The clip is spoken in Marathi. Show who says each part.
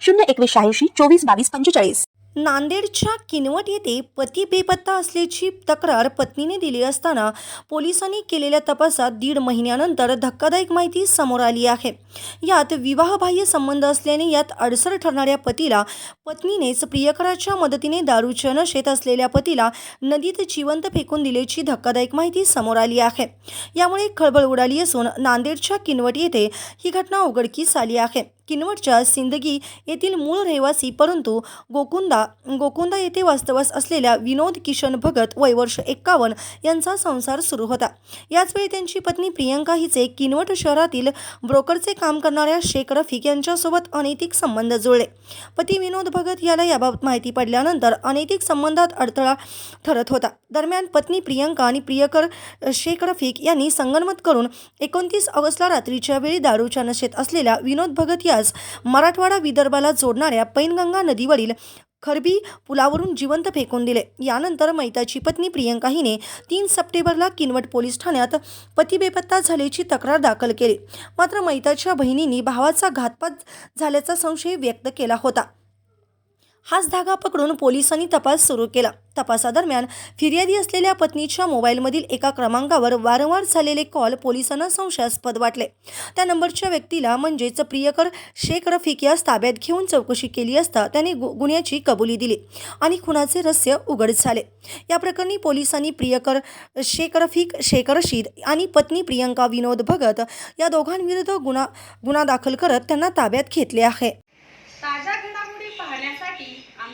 Speaker 1: शून्य एकवीस शहाऐंशी चोवीस बावीस पंचेचाळीस.
Speaker 2: नांदेडच्या किनवट येथे पती बेपत्ता असल्याची तक्रार पत्नीने दिली असताना पोलिसांनी केलेल्या तपासात दीड महिन्यानंतर धक्कादायक माहिती समोर आली आहे. यात विवाहबाह्य संबंध असल्याने यात अडसर ठरणाऱ्या पतीला पत्नीनेच प्रियकराच्या मदतीने दारूच्या नशेत असलेल्या पतीला नदीत जिवंत फेकून दिल्याची धक्कादायक माहिती समोर आली आहे. यामुळे खळबळ उडाली असून नांदेडच्या किनवट येथे ही घटना उघडकीस आली आहे. किनवटच्या सिंदगी येथील मूळ रहिवासी परंतु गोकुंदा गोकुंदा येथे वास्तवास असलेल्या विनोद किशन भगत वय वर्ष एक्कावन्न यांचा संसार सुरू होता. याचवेळी त्यांची पत्नी प्रियंका हिचे किनवट शहरातील ब्रोकरचे काम करणाऱ्या शेख रफिक यांच्यासोबत अनैतिक संबंध जुळले. पती विनोद भगत याला याबाबत माहिती पडल्यानंतर अनैतिक संबंधात अडथळा ठरत होता. दरम्यान पत्नी प्रियंका आणि प्रियकर शेख रफिक यांनी संगनमत करून एकोणतीस ऑगस्टला रात्रीच्या वेळी दारूच्या नशेत असलेल्या विनोद भगत या यास मराठवाडा विदर्भाला जोडणाऱ्या पैनगंगा नदीवरील खरबी पुलावरून जिवंत फेकून दिले. यानंतर मैताची पत्नी प्रियंका हिने तीन सप्टेंबरला किनवट पोलीस ठाण्यात पती बेपत्ता झाल्याची तक्रार दाखल केली. मात्र मैताच्या बहिणींनी भावाचा घातपात झाल्याचा संशय व्यक्त केला होता. हाच धागा पकडून पोलिसांनी तपास सुरू केला. तपासादरम्यान फिर्यादी असलेल्या पत्नीच्या मोबाईलमधील एका क्रमांकावर वारंवार झालेले कॉल पोलिसांना संशयास्पद वाटले. त्या नंबरच्या व्यक्तीला म्हणजेच प्रियकर शेख रफिक यास ताब्यात घेऊन चौकशी केली असता त्याने गु गुन्ह्याची कबुली दिली आणि खुनाचे रहस्य उघड झाले. या प्रकरणी पोलिसांनी प्रियकर शेख रफिक शेख रशीद आणि पत्नी प्रियंका विनोद भगत या दोघांविरुद्ध गुन्हा गुन्हा दाखल करत त्यांना ताब्यात घेतले आहे.